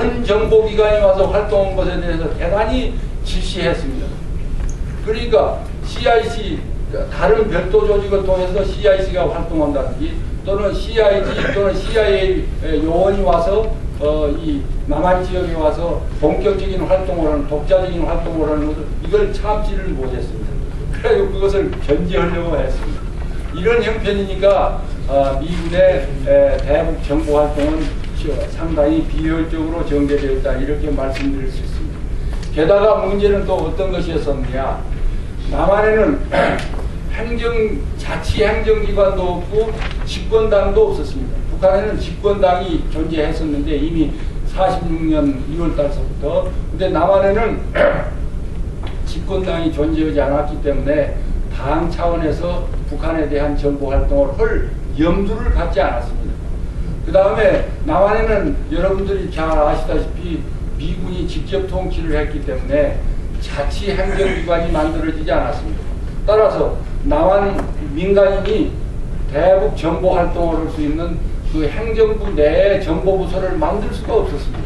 다른 정보기관이 와서 활동한 것에 대해서 대단히 지시했습니다. 그러니까 CIC 다른 별도 조직을 통해서 CIC가 활동한다든지 또는 CIG 또는 CIA 요원이 와서 어, 이 남한 지역에 와서 본격적인 활동을 하는 독자적인 활동을 하는 것을 이걸 참지를 못했습니다. 그래서 그것을 견제하려고 했습니다. 이런 형편이니까 어, 미군의 에, 대북 정보 활동은 상당히 비효율적으로 전개되었다 이렇게 말씀드릴 수 있습니다. 게다가 문제는 또 어떤 것이었었느냐 남한에는 행정 자치 행정기관도 없고 집권당도 없었습니다. 북한에는 집권당이 존재했었는데 이미 46년 2월 달서부터 근데 남한에는 집권당이 존재하지 않았기 때문에 당 차원에서 북한에 대한 정보 활동을 할 염두를 갖지 않았습니다. 그 다음에 남한에는 여러분들이 잘 아시다시피 미군이 직접 통치를 했기 때문에 자치 행정기관이 만들어지지 않았습니다. 따라서 남한 민간인이 대북 정보 활동을 할 수 있는 그 행정부 내에 정보부서를 만들 수가 없었습니다.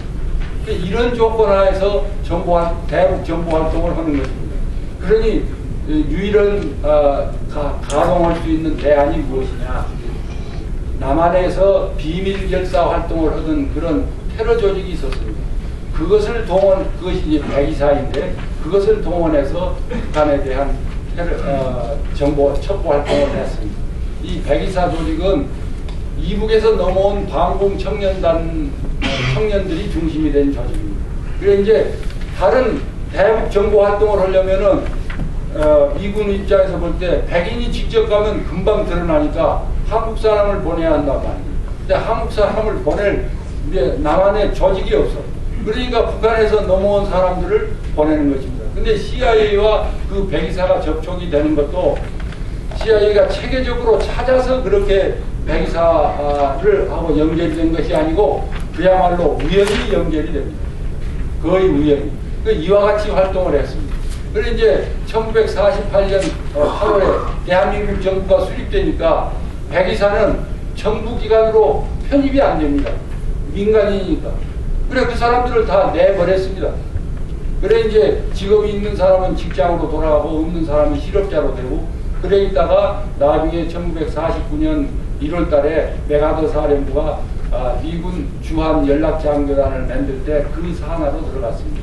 그러니까 이런 조건 하에서 정보 대북 정보 활동을 하는 것입니다. 그러니 유일한 어, 가, 가동할 수 있는 대안이 무엇이냐? 남한에서 비밀 결사 활동을 하던 그런 테러 조직이 있었습니다. 그것을 동원, 그것이 백이사인데 그것을 동원해서 북한에 대한 테러, 어, 정보 첩보 활동을 했습니다. 이 백이사 조직은 이북에서 넘어온 방공 청년단 청년들이 중심이 된 조직입니다. 그래 이제 다른 대북 정보 활동을 하려면은 어, 미군 입장에서 볼 때 백인이 직접 가면 금방 드러나니까 한국 사람을 보내야 한단 말이에요. 근데 한국 사람을 보낼 남한에 조직이 없어. 그러니까 북한에서 넘어온 사람들을 보내는 것입니다. 근데 CIA와 그 백이사가 접촉이 되는 것도 CIA가 체계적으로 찾아서 그렇게 백이사를 하고 연결이 된 것이 아니고 그야말로 우연히 연결이 됩니다. 거의 우연히. 그 이와 같이 활동을 했습니다. 그래 이제 1948년 8월에 대한민국 정부가 수립되니까 백이사는 정부기관으로 편입이 안 됩니다. 민간인이니까. 그래 그 사람들을 다 내버렸습니다. 그래 이제 직업이 있는 사람은 직장으로 돌아가고 없는 사람은 실업자로 되고 그래 있다가 나중에 1949년 1월 달에 메가더 사령부가 아, 미군 주한 연락장교단을 만들 때 그 산하로 들어갔습니다.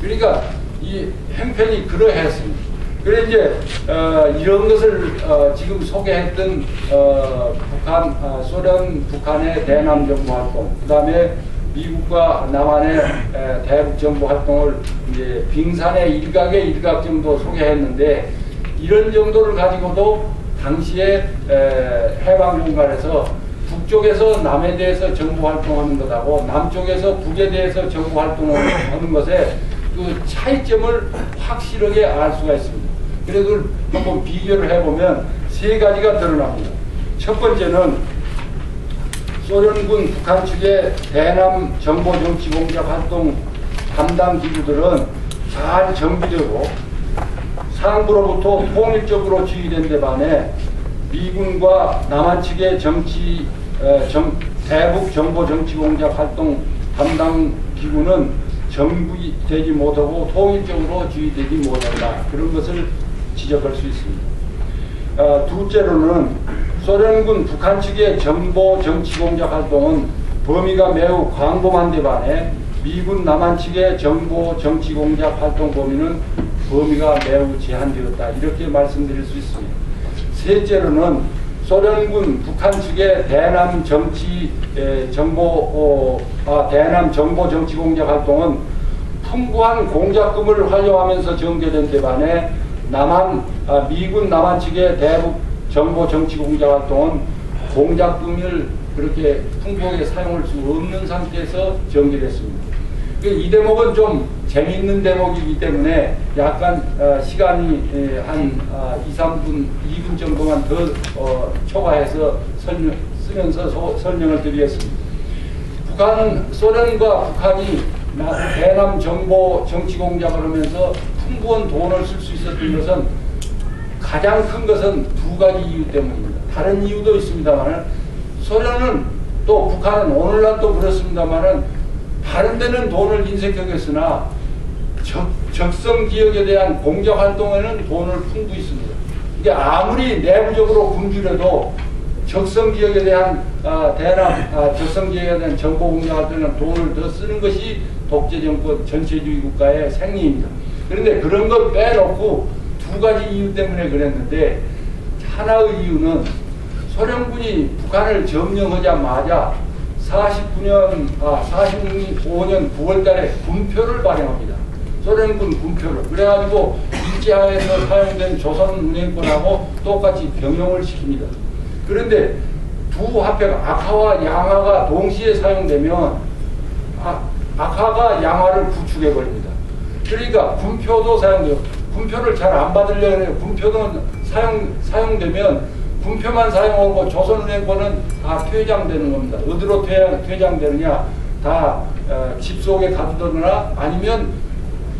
그러니까 이 행편이 그러했습니다. 그래 이제 어, 이런 것을 어, 지금 소개했던 어, 북한, 아, 소련 북한의 대남 정보 활동, 그 다음에 미국과 남한의 에, 대북 정보 활동을 이제 빙산의 일각의 일각 정도 소개했는데 이런 정도를 가지고도 당시에 에, 해방 공간에서 북쪽에서 남에 대해서 정보 활동하는 것하고 남쪽에서 북에 대해서 정보 활동을 하는 것에 그 차이점을 확실하게 알 수가 있습니다. 그래서 한번 비교를 해보면 세 가지가 드러납니다. 첫 번째는 소련군 북한 측의 대남 정보정치공작 활동 담당 기구들은 잘 정비되고 상부로부터 통일적으로 지휘된 데 반해 미군과 남한 측의 정치 에, 정, 대북 정보 정치 공작 활동 담당 기구는 정비되지 못하고 통일적으로 지휘되지 못한다. 그런 것을 지적할 수 있습니다. 어, 둘째로는 소련군 북한 측의 정보 정치 공작 활동은 범위가 매우 광범한 데 반해 미군 남한 측의 정보 정치 공작 활동 범위는 범위가 매우 제한되었다. 이렇게 말씀드릴 수 있습니다. 셋째로는 소련군 북한 측의 대남 정치 에, 정보 어, 아, 대남 정보 정치 공작 활동은 풍부한 공작금을 활용하면서 전개된 데 반해 남한 아, 미군 남한 측의 대북 정보 정치 공작 활동은 공작금을 그렇게 풍부하게 사용할 수 없는 상태에서 전개됐습니다. 이 대목은 좀 재미있는 대목이기 때문에 약간 어, 시간이 에, 한 어, 2, 3분, 2분 정도만 더 어, 초과해서 설명, 쓰면서 소, 설명을 드리겠습니다. 북한은 소련과 북한이 대남 정보 정치 공작을 하면서 풍부한 돈을 쓸 수 있었던 것은 가장 큰 것은 두 가지 이유 때문입니다. 다른 이유도 있습니다만 소련은 또 북한은 오늘날도 그렇습니다만은 다른 데는 돈을 인색하겠으나 적, 적성 지역에 대한 공작 활동에는 돈을 풍부히 씁니다. 이게 아무리 내부적으로 굶주려도 적성 지역에 대한 아, 대남 아, 적성 지역에 대한 정보 공작할 때는 돈을 더 쓰는 것이 독재 정권 전체주의 국가의 생리입니다. 그런데 그런 걸 빼놓고 두 가지 이유 때문에 그랬는데 하나의 이유는 소련군이 북한을 점령하자마자 49년, 아, 45년 9월 달에 군표를 발행합니다. 소련군 군표를. 그래가지고 일제하에서 사용된 조선운행권하고 똑같이 병용을 시킵니다. 그런데 두 화폐가 악화와 양화가 동시에 사용되면 아, 악화가 양화를 구축해 버립니다. 그러니까 군표도 사용돼요. 군표를 잘 안 받으려고 해요. 군표는 사용, 사용되면 군표만 사용하고 조선은행권은 다 퇴장되는 겁니다. 어디로 퇴장, 퇴장되느냐? 다 어, 집 속에 가두거나 아니면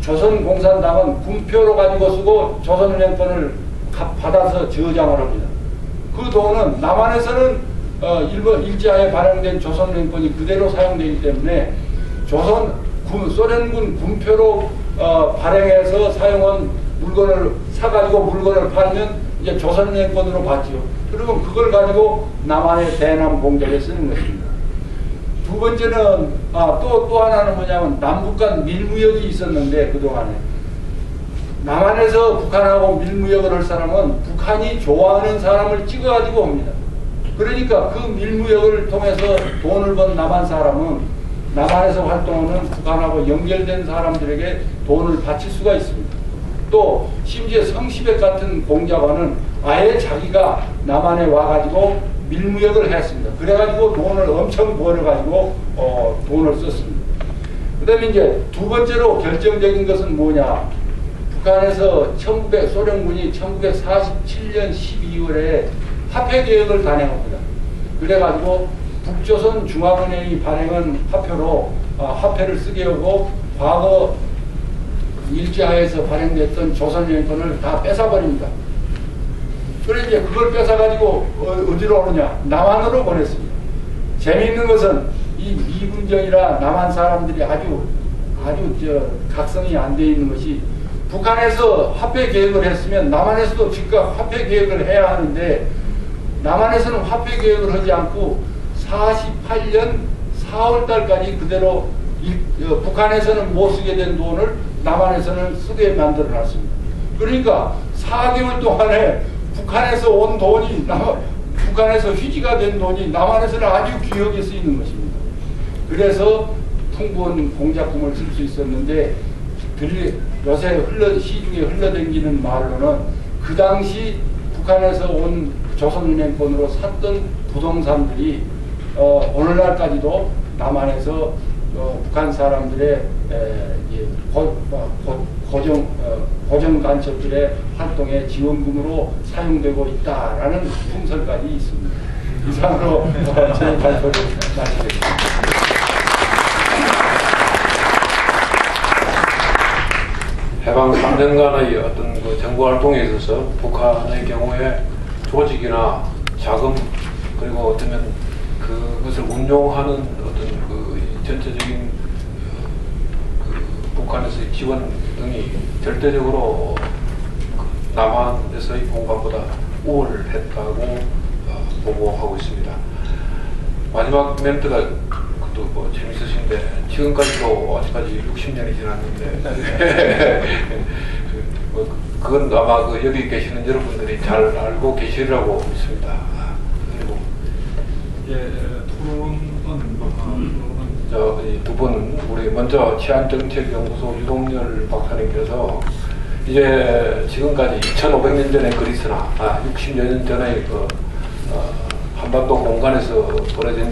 조선공산당은 군표로 가지고 쓰고 조선은행권을 가- 받아서 저장을 합니다. 그 돈은 남한에서는 어, 일본 일제하에 발행된 조선은행권이 그대로 사용되기 때문에 조선 군, 소련군 군표로 어, 발행해서 사용한 물건을 사가지고 물건을 팔면 이제 조선은행권으로 받지요. 그러면 그걸 가지고 남한의 대남 공작에 쓰는 것입니다. 두 번째는 아, 또, 또 하나는 뭐냐면 남북 간 밀무역이 있었는데 그동안에 남한에서 북한하고 밀무역을 할 사람은 북한이 좋아하는 사람을 찍어가지고 옵니다. 그러니까 그 밀무역을 통해서 돈을 번 남한 사람은 남한에서 활동하는 북한하고 연결된 사람들에게 돈을 바칠 수가 있습니다. 또 심지어 성시백 같은 공작원은 아예 자기가 남한에 와가지고 밀무역을 했습니다. 그래가지고 돈을 엄청 벌어가지고 어, 돈을 썼습니다. 그 다음에 이제 두 번째로 결정적인 것은 뭐냐. 북한에서 1900, 소련군이 1947년 12월에 화폐 개혁을 단행합니다. 그래가지고 북조선 중앙은행이 발행한 화폐로 아, 화폐를 쓰게 하고 과거 일제하에서 발행됐던 조선연권을 다 뺏어버립니다. 그래 이제 그걸 뺏어가지고 어, 어디로 오느냐? 남한으로 보냈습니다. 재미있는 것은 이 미군정이라 남한 사람들이 아주 아주 저 각성이 안 돼 있는 것이 북한에서 화폐 개혁을 했으면 남한에서도 즉각 화폐 개혁을 해야 하는데 남한에서는 화폐 개혁을 하지 않고 48년 4월 달까지 그대로 일, 어, 북한에서는 못 쓰게 된 돈을 남한에서는 쓰게 만들어 놨습니다. 그러니까 4개월 동안에 북한에서 온 돈이 남, 북한에서 휴지가 된 돈이 남한에서는 아주 귀하게 쓰이는 것입니다. 그래서 풍부한 공작금을 쓸 수 있었는데 들, 요새 흘러, 시중에 흘러댕기는 말로는 그 당시 북한에서 온 조선은행권으로 샀던 부동산들이 어, 오늘날까지도 남한에서 어, 북한 사람들의 에, 이 고, 어, 고, 고 정, 어, 고정 간첩들의 활동에 지원금으로 사용되고 있다라는 풍설까지 있습니다. 이상으로 어, 제 발표를 마치겠습니다. 해방 3년 간의 어떤 그 정부 활동에 있어서 북한의 경우에 조직이나 자금 그리고 어쩌면 그것을 운용하는 어떤 그 전체적인 그 북한에서의 지원 등이 절대적으로 그 남한에서의 공간보다 우월했다고 어, 보고하고 있습니다. 마지막 멘트가 그것도 뭐 재밌으신데 지금까지도 아직까지 60년이 지났는데 뭐 그건 아마 그 여기 계시는 여러분들이 잘 알고 계시리라고 믿습니다. 예, 토론은 아, 토론은 저두 분 우리 먼저 치안정책연구소 유동열 박사님께서 이제 지금까지 2,500년 전의 그리스나 아, 60여 년 전의 그 어, 한반도 공간에서 벌어진